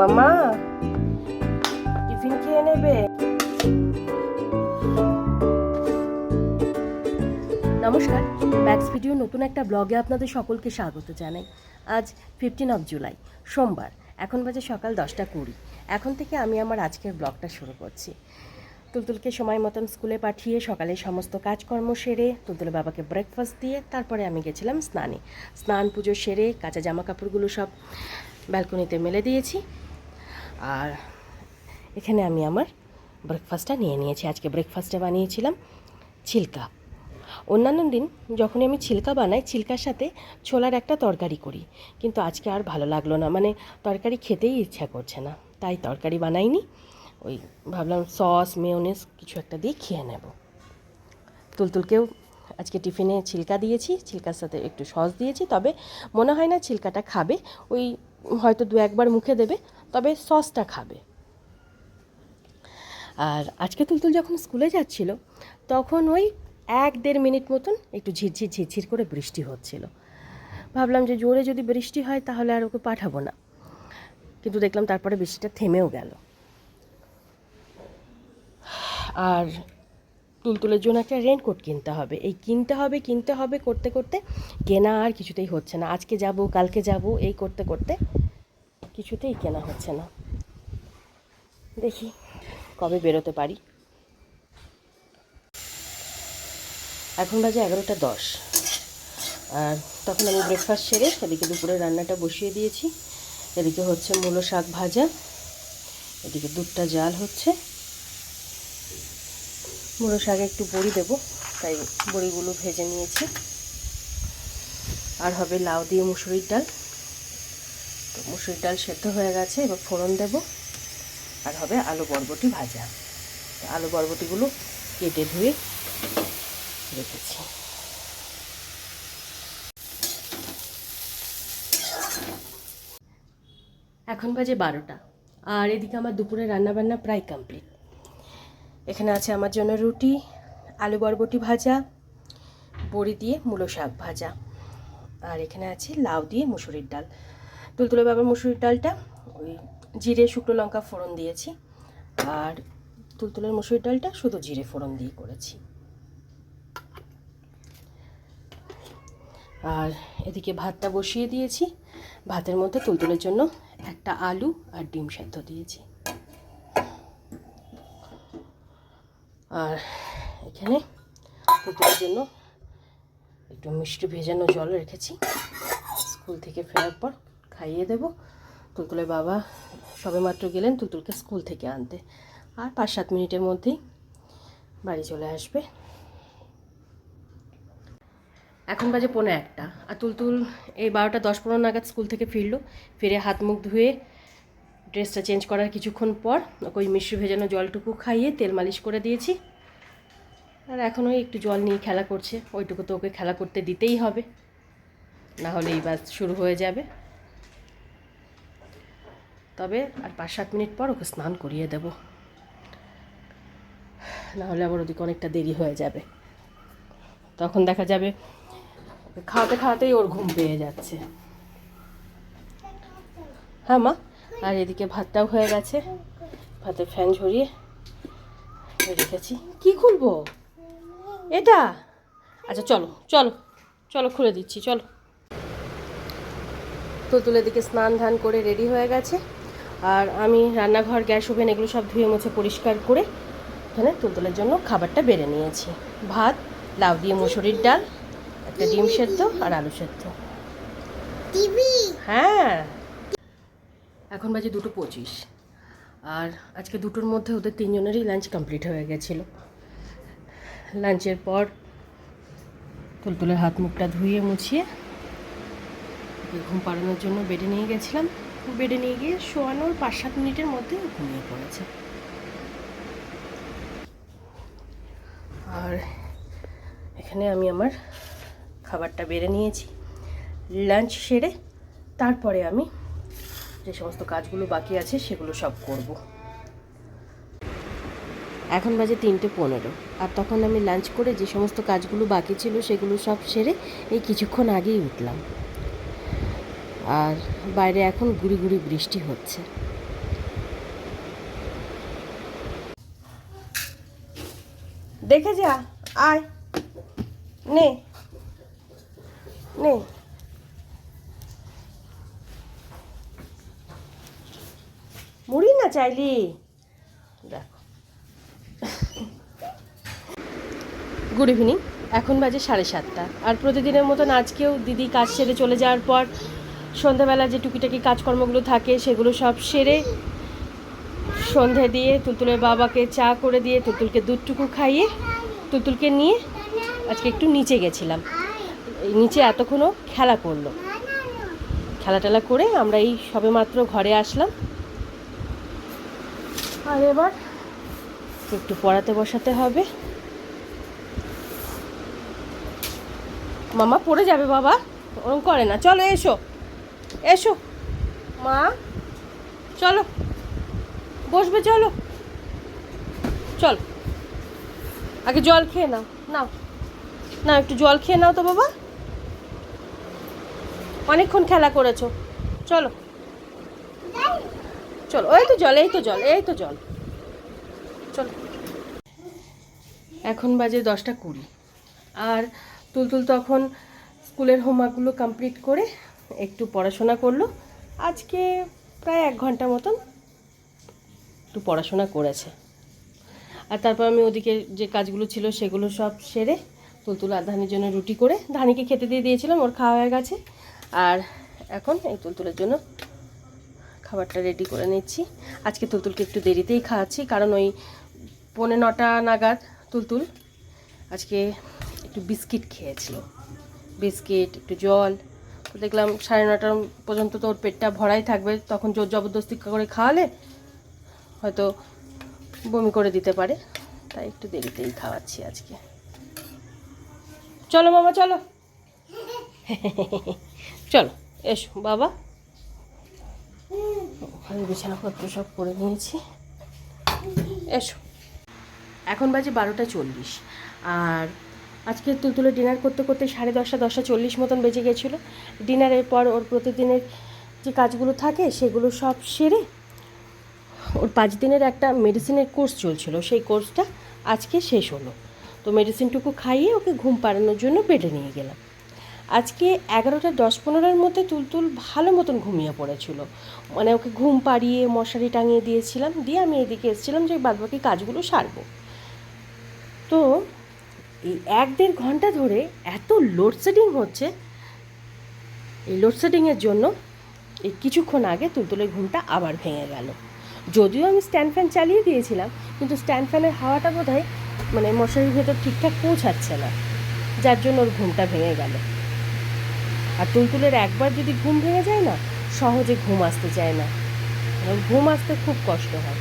মামা টিফিন খেয়ে নেবে নমস্কার ব্যাক্স ভিডিও নতুন একটা ব্লগে আপনাদের সকলকে স্বাগত জানাই। আজ ফিফটিন অফ জুলাই সোমবার, এখন বাজে সকাল দশটা কুড়ি। এখন থেকে আমি আমার আজকের ব্লগটা শুরু করছি। তুলতুলকে সময় মতন স্কুলে পাঠিয়ে সকালে সমস্ত কাজকর্ম সেরে তুলতুলের বাবাকে ব্রেকফাস্ট দিয়ে তারপরে আমি গেছিলাম স্নানে। স্নান পুজো সেরে কাঁচা জামা কাপড়গুলো সব ব্যালকনিতে মেলে দিয়েছি। আর এখানে আমি আমার ব্রেকফাস্টটা নিয়ে নিয়েছি। আজকে ব্রেকফাস্টে বানিয়েছিলাম ছিলকা। অন্যান্য দিন যখনই আমি ছিলকা বানাই, ছিলকার সাথে ছোলার একটা তরকারি করি। কিন্তু আজকে আর ভালো লাগল না। মানে তরকারি খেতেই ইচ্ছা করছে না। তাই তরকারি বানাইনি। ওই ভাবলাম সস, মেয়োনেজ কিছু একটা দিয়ে খেয়ে নেব। তুলতুলকেও আজকে টিফিনে ছিলকা দিয়েছি। ছিলকার সাথে একটু সস দিয়েছি। তবে মনে হয় না ছিলকাটা খাবে। ওই হয়তো দু একবার মুখে দেবে। তবে সসটা খাবে। আর আজকে তুলতুল যখন স্কুলে যাচ্ছিল, তখন ওই এক দেড় মিনিট মতন একটু ঝিরঝির ঝিরঝির করে বৃষ্টি হচ্ছিল। ভাবলাম যে জোরে যদি বৃষ্টি হয় তাহলে আর ওকে পাঠাবো না। কিন্তু দেখলাম তারপরে বৃষ্টিটা থেমেও গেল। আর তুলতুলের জন্য একটা রেনকোট কিনতে হবে। এই কিনতে হবে কিনতে হবে, করতে করতে কেনা আর কিছুতেই হচ্ছে না। আজকে যাব, কালকে যাব, এই করতে করতে কিছুতেই কেনা হচ্ছে না। দেখি কবে বেরোতে পারি। এখন বাজে এগারোটা দশ। আর তখন আমি ব্রেকফাস্ট সেরে এদিকে দুপুরে রান্নাটা বসিয়ে দিয়েছি। এদিকে হচ্ছে মূলো শাক ভাজা। এদিকে দুধটা জাল হচ্ছে। মুড়ো শাকে একটু বড়ি দেবো, তাই বড়িগুলো ভেজে নিয়েছি। আর হবে লাউ দিয়ে মুসুরির ডাল। তো মুসুরির ডাল সেদ্ধ হয়ে গেছে, এবার ফোড়ন দেব। আর হবে আলু বরবটি ভাজা। আলু বরবটিগুলো কেটে ধুয়ে রেখেছি। এখন বাজে বারোটা, আর এদিকে আমার দুপুরে রান্নাবান্না প্রায় কমপ্লিট। এখানে আছে আমার জন্য রুটি, আলু বরবটি ভাজা, বড়ি দিয়ে মূলো শাক ভাজা। আর এখানে আছে লাউ দিয়ে মুসুরির ডাল। তুলতুলে বাবার মুসুরির ডালটা, ওই জিরে, শুকনো লঙ্কা ফোড়ন দিয়েছি। আর তুলতুলের মুসুরির ডালটা শুধু জিরে ফোড়ন দিয়ে করেছি। আর এদিকে ভাতটা বসিয়ে দিয়েছি। ভাতের মধ্যে তুলতুলের জন্য একটা আলু আর ডিম সেদ্ধ দিয়েছি। আর এখানে পুতুলের জন্য একটু মিষ্টি ভেজানো জল রেখেছি। স্কুল থেকে ফেরার পর খাইয়ে দেব। তুলতুলের বাবা সবেমাত্র গেলেন তুলতুলকে স্কুল থেকে আনতে। আর পাঁচ সাত মিনিটের মধ্যেই বাড়ি চলে আসবে। এখন বাজে পৌনে একটা আর তুলতুল এই বারোটা দশ পনেরো নাগাদ স্কুল থেকে ফিরলো। ফিরে হাত মুখ ধুয়ে ড্রেসটা চেঞ্জ করার কিছুক্ষণ পর ওকে ওই মিষ্টি ভেজানো জলটুকু খাইয়ে তেল মালিশ করে দিয়েছি। আর এখন ওই একটু জল নিয়ে খেলা করছে। ওইটুকু তো ওকে খেলা করতে দিতেই হবে। না হলে এই বাস শুরু হয়ে যাবে। তবে আর পাঁচ সাত মিনিট পর ওকে স্নান করিয়ে দেব। না হলে আবার ওদিকে অনেকটা দেরি হয়ে যাবে। তখন দেখা যাবে খাওয়াতে খাওয়াতেই ওর ঘুম পেয়ে যাচ্ছে। হ্যাঁ মা, আর এদিকে ভাতটাও হয়ে গেছে। ভাতে ফ্যান ঝরিয়ে রেখেছি। কি খুলবো? এটা? আচ্ছা চলো চলো চলো খুলে দিচ্ছি, চলো। তুলতুলের দিকে স্নান ধান করে রেডি হয়ে গেছে। আর আমি রান্নাঘর গ্যাস ওভেন এগুলো সব ধুয়ে মুছে পরিষ্কার করে এখানে তুলতুলের জন্য খাবারটা বেড়ে নিয়েছি। ভাত লাউ দিয়ে মুসুরির ডাল একটা ডিম সেদ্ধ আর আলু সেদ্ধ। হ্যাঁ। এখন বাজে দুটো পঁচিশ। আর আজকে দুটোর মধ্যে ওদের তিনজনেরই লাঞ্চ কমপ্লিট হয়ে গেছিল। লাঞ্চের পর তুলতুলের হাত মুখটা ধুয়ে মুছিয়ে ঘুম পাড়ানোর জন্য বেডে নিয়ে গেছিলাম। বেডে নিয়ে গিয়ে শোয়ানোর পাঁচ সাত মিনিটের মধ্যে ঘুমিয়ে পড়েছে। আর এখানে আমি আমার খাবারটা বেড়ে নিয়েছি লাঞ্চ সেরে তারপরে আমি যে সমস্ত কাজগুলো বাকি আছে সেগুলো সব করব। এখন বাজে তিনটে পনেরো, আর তখন আমি লাঞ্চ করে যে সমস্ত কাজগুলো বাকি ছিল সেগুলো সব সেরে এই কিছুক্ষণ আগেই উঠলাম। আর বাইরে এখন গুড়ি গুড়ি বৃষ্টি হচ্ছে। দেখে যা আয়। নে। নে। মুড়ি না চাইলি? দেখো। গুড ইভিনিং এখন বাজে সাড়ে সাতটা। আর প্রতিদিনের মতন আজকেও দিদি কাজ সেরে চলে যাওয়ার পর সন্ধ্যাবেলা যে টুকিটাকি কাজকর্মগুলো থাকে সেগুলো সব সেরে সন্ধে দিয়ে তুলতুলের বাবাকে চা করে দিয়ে তুলতুলকে দুধটুকু খাইয়ে তুলতুলকে নিয়ে আজকে একটু নিচে গেছিলাম। এই নিচে এতক্ষণও খেলা করল। খেলা টেলা করে আমরা এই সবে মাত্র ঘরে আসলাম। আর এবার একটু পড়াতে বসাতে হবে। মামা পড়ে যাবে বাবা ওরকম করে না। চলো এসো। এসো। মা, চলো। বসবে, চলো। চল। আগে জল খেয়ে নাও। নাও। না একটু জল খেয়ে নাও তো বাবা। অনেকক্ষণ খেলা করেছ। চলো। চলো। এই তো জল, এই তো জল, এই তো জল। চলো। এখন বাজে দশটা কুড়ি। আর তুলতুল তখন স্কুলের হোমওয়ার্কগুলো কমপ্লিট করে একটু পড়াশোনা করল। আজকে প্রায় এক ঘণ্টা মতন একটু পড়াশোনা করেছে। আর তারপর আমি ওদিকে যে কাজগুলো ছিল সেগুলো সব সেরে তুলতুল আর ধানির জন্য রুটি করে ধানিকে খেতে দিয়ে দিয়েছিলাম, ওর খাওয়া হয়ে গেছে। আর এখন এই তুলতুলের জন্য খাবারটা রেডি করে নিচ্ছি। আজকে তুলতুলকে একটু দেরিতেই খাওয়াচ্ছি, কারণ ওই পৌনে নটা নাগাদ তুলতুল আজকে একটু বিস্কিট খেয়েছিল। বিস্কিট, একটু জল তো দেখলাম সাড়ে নটা পর্যন্ত তো ওর পেটটা ভরাই থাকবে, তখন জোর জবরদস্তি করে খাওয়ালে হয়তো বমি করে দিতে পারে। তাই একটু দেরিতেই খাওয়াচ্ছি আজকে। চলো মামা, চলো। চলো, এসো, বাবা। বিছানাপত্র সব করে নিয়েছি। এসো। এখন বাজে বারোটা চল্লিশ, আর আজকে তুলতুলে ডিনার করতে করতে সাড়ে দশটা দশটা চল্লিশ মতন বেজে গেছিল। ডিনারের পর ওর প্রতিদিনের যে কাজগুলো থাকে, সেগুলো সব সেরে ওর পাঁচ দিনের একটা মেডিসিনের কোর্স চলছিল। সেই কোর্সটা আজকে শেষ হলো। তো মেডিসিনটুকু খাইয়ে ওকে ঘুম পাড়ানোর জন্য বেডে নিয়ে গেলাম। আজকে এগারোটা, দশ, পনেরোর মধ্যে তুলতুল ভালো মতন ঘুমিয়ে পড়েছিল। মানে ওকে ঘুম পাড়িয়ে মশারি টাঙিয়ে দিয়েছিলাম। দিয়ে আমি এদিকে এসেছিলাম যে বাদবাকি কাজগুলো সারবো। তো এই এক দেড় ঘণ্টা ধরে এত লোডশেডিং হচ্ছে। এই লোডশেডিংয়ের জন্য এই কিছুক্ষণ আগে তুলতুলের ঘুমটা আবার ভেঙে গেল। যদিও আমি স্ট্যান্ড ফ্যান চালিয়ে দিয়েছিলাম, কিন্তু স্ট্যান্ড ফ্যানের হাওয়াটা বোধ মানে মশারির ভেতর ঠিকঠাক পৌঁছাচ্ছে না, যার জন্য ওর ঘুমটা ভেঙে গেল। আর তুলতুলের একবার যদি ঘুম ভেঙে যায় না, সহজে ঘুম আসতে চায় না। ওর ঘুম আসতে খুব কষ্ট হয়।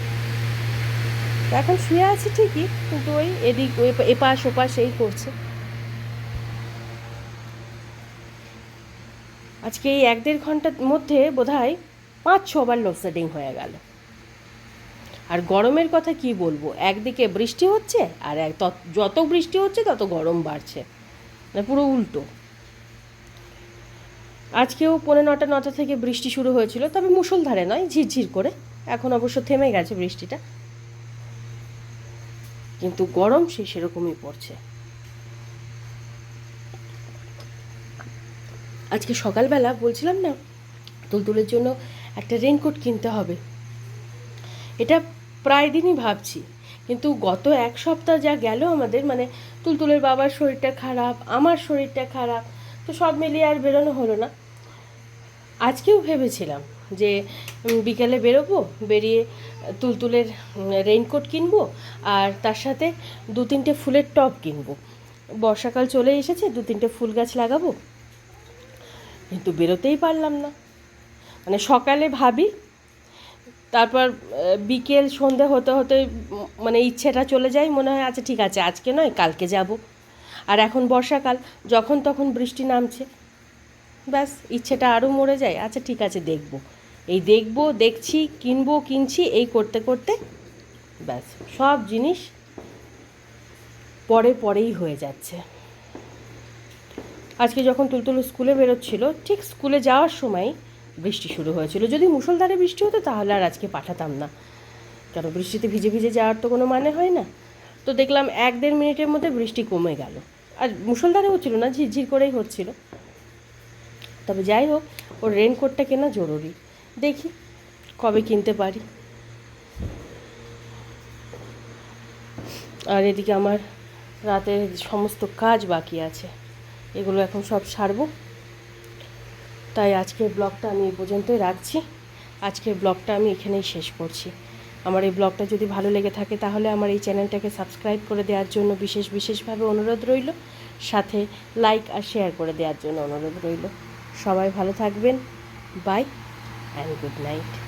এখন শুয়ে আছি ঠিকই, কিন্তু ওই এদিক, ওই এপাশ ওপাশ এই করছে। আজকে এই এক দেড় ঘণ্টার মধ্যে বোধহয় পাঁচ ছবার লোডশেডিং হয়ে গেল। আর গরমের কথা কি বলব? একদিকে বৃষ্টি হচ্ছে, আর এক যত বৃষ্টি হচ্ছে তত গরম বাড়ছে। মানে পুরো উল্টো। আজকেও পৌনে নটা নটা থেকে বৃষ্টি শুরু হয়েছিল, তবে মুষলধারে নয়, ঝিরঝির করে। এখন অবশ্য থেমে গেছে বৃষ্টিটা। কিন্তু গরম সে সেরকমই পড়ছে। আজকে সকালবেলা বলছিলাম না, তুলতুলের জন্য একটা রেনকোট কিনতে হবে। এটা প্রায় দিনই ভাবছি, কিন্তু গত এক সপ্তাহ যা গেল আমাদের মানে তুলতুলের বাবার শরীরটা খারাপ, আমার শরীরটা খারাপ, তো সব মিলিয়ে আর বেরোনো হলো না। আজকেও ভেবেছিলাম যে বিকেলে বেরোবো, বেরিয়ে তুলতুলের রেইনকোট কিনবো, আর তার সাথে দু তিনটে ফুলের টব কিনবো। বর্ষাকাল চলে এসেছে, দু তিনটে ফুল গাছ লাগাবো। কিন্তু বেরোতেই পারলাম না। মানে সকালে ভাবি, তারপর বিকেল সন্ধে হতে হতে মানে ইচ্ছেটা চলে যায়, মনে হয় আচ্ছা ঠিক আছে, আজকে নয়, কালকে যাব। আর এখন বর্ষাকাল, যখন তখন বৃষ্টি নামছে। ব্যাস, ইচ্ছেটা আরও মরে যায় আচ্ছা ঠিক আছে, দেখব। এই দেখব, দেখছি, কিনবো, কিনছি, এই করতে করতে ব্যাস, সব জিনিস পরে পরেই হয়ে যাচ্ছে। আজকে যখন তুলতুল স্কুলে বেরোচ্ছিল, ঠিক স্কুলে যাওয়ার সময় বৃষ্টি শুরু হয়েছিল। যদি মুষলধারে বৃষ্টি হতো, তাহলে আর আজকে পাঠাতাম না। কেন, বৃষ্টিতে ভিজে ভিজে যাওয়ার তো কোনো মানে হয় না। তো দেখলাম এক দেড় মিনিটের মধ্যে বৃষ্টি কমে গেল। আর মুসলধারে হচ্ছিল না, ঝিরঝির করেই হচ্ছিল। তবে যাই হোক, ওর রেনকোটটা কেনা জরুরি। দেখি কবে কিনতে পারি। আর এদিকে আমার রাতের সমস্ত কাজ বাকি আছে, এগুলো এখন সব সারবো। তাই আজকের ব্লগটা আমি এই পর্যন্তই রাখছি। আজকের ব্লগটা আমি এখানেই শেষ করছি। আমার এই ব্লগটা যদি ভালো লেগে থাকে তাহলে আমার এই চ্যানেলটাকে সাবস্ক্রাইব করে দেওয়ার জন্য বিশেষ বিশেষভাবে অনুরোধ রইল। সাথে লাইক আর শেয়ার করে দেওয়ার জন্য অনুরোধ রইল। সবাই ভালো থাকবেন। বাই। and good night.